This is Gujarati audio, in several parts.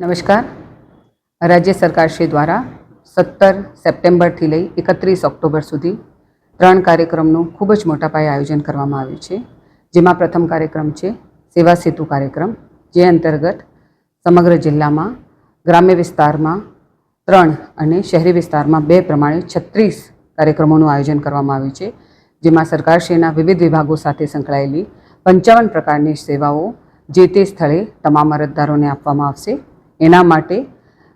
નમસ્કાર. રાજ્ય સરકારશ્રી દ્વારા સત્તર સપ્ટેમ્બરથી લઈ એકત્રીસ ઓક્ટોબર સુધી ત્રણ કાર્યક્રમનું ખૂબ જ મોટા પાયે આયોજન કરવામાં આવ્યું છે. જેમાં પ્રથમ કાર્યક્રમ છે સેવા સેતુ કાર્યક્રમ, જે અંતર્ગત સમગ્ર જિલ્લામાં, ગ્રામ્ય વિસ્તારમાં ત્રણ અને શહેરી વિસ્તારમાં બે પ્રમાણે છત્રીસ કાર્યક્રમોનું આયોજન કરવામાં આવ્યું છે. જેમાં સરકારશ્રીના વિવિધ વિભાગો સાથે સંકળાયેલી પંચાવન પ્રકારની સેવાઓ જે તે સ્થળે તમામ અરજદારોને આપવામાં આવશે. એના માટે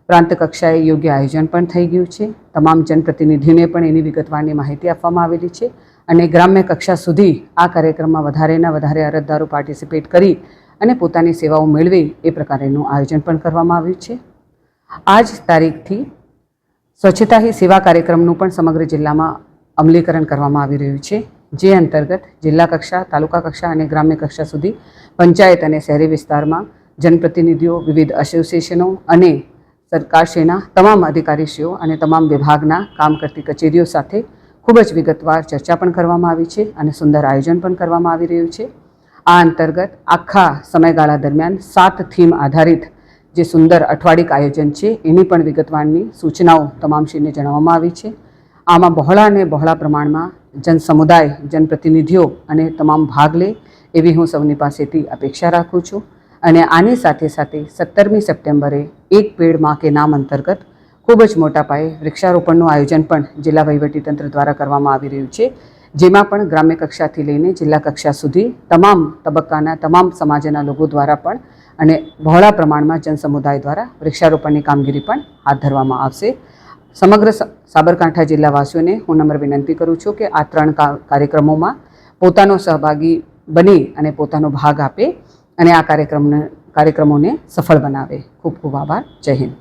પ્રાંત કક્ષાએ યોગ્ય આયોજન પણ થઈ ગયું છે. તમામ જનપ્રતિનિધિઓને પણ એની વિગતવારની માહિતી આપવામાં આવેલી છે અને ગ્રામ્ય કક્ષા સુધી આ કાર્યક્રમમાં વધારેના વધારે અરજદારો પાર્ટિસિપેટ કરી અને પોતાની સેવાઓ મેળવે એ પ્રકારેનું આયોજન પણ કરવામાં આવ્યું છે. આ જ તારીખથી સ્વચ્છતા હી સેવા કાર્યક્રમનું પણ સમગ્ર જિલ્લામાં અમલીકરણ કરવામાં આવી રહ્યું છે. જે અંતર્ગત જિલ્લા કક્ષા, તાલુકા કક્ષા અને ગ્રામ્ય કક્ષા સુધી પંચાયત અને શહેરી વિસ્તારમાં જનપ્રતિનિધિઓ, વિવિધ એસોસિએશનો અને સરકારશ્રીના તમામ અધિકારીશ્રીઓ અને તમામ વિભાગના કામ કરતી કચેરીઓ સાથે ખૂબ જ વિગતવાર ચર્ચા પણ કરવામાં આવી છે અને સુંદર આયોજન પણ કરવામાં આવી રહ્યું છે. આ અંતર્ગત આખા સમયગાળા દરમિયાન સાત થીમ આધારિત જે સુંદર અઠવાડિક આયોજન છે, એની પણ વિગતવારની સૂચનાઓ તમામશ્રીને જણાવવામાં આવી છે. આમાં બહોળા અને બહોળા પ્રમાણમાં જન સમુદાય જનપ્રતિનિધિઓ અને તમામ ભાગ લે એવી હું સૌની પાસેથી અપેક્ષા રાખું છું. અને આની સાથે સાથે સત્તરમી સપ્ટેમ્બરે એક પેડમાં કે નામ અંતર્ગત ખૂબ જ મોટા પાયે વૃક્ષારોપણનું આયોજન પણ જિલ્લા વહીવટીતંત્ર દ્વારા કરવામાં આવી રહ્યું છે, જેમાં પણ ગ્રામ્ય કક્ષાથી લઈને જિલ્લા કક્ષા સુધી તમામ તબક્કાના તમામ સમાજના લોકો દ્વારા પણ અને બહોળા પ્રમાણમાં જનસમુદાય દ્વારા વૃક્ષારોપણની કામગીરી પણ હાથ ધરવામાં આવશે. સમગ્ર સાબરકાંઠા જિલ્લાવાસીઓને હું નમ્ર વિનંતી કરું છું કે આ ત્રણ કાર્યક્રમોમાં પોતાનો સહભાગી બની અને પોતાનો ભાગ આપે. અને આ કાર્યક્રમને કાર્યક્રમોને સફળ બનાવે. ખૂબ ખૂબ આભાર. જય હિન્દ.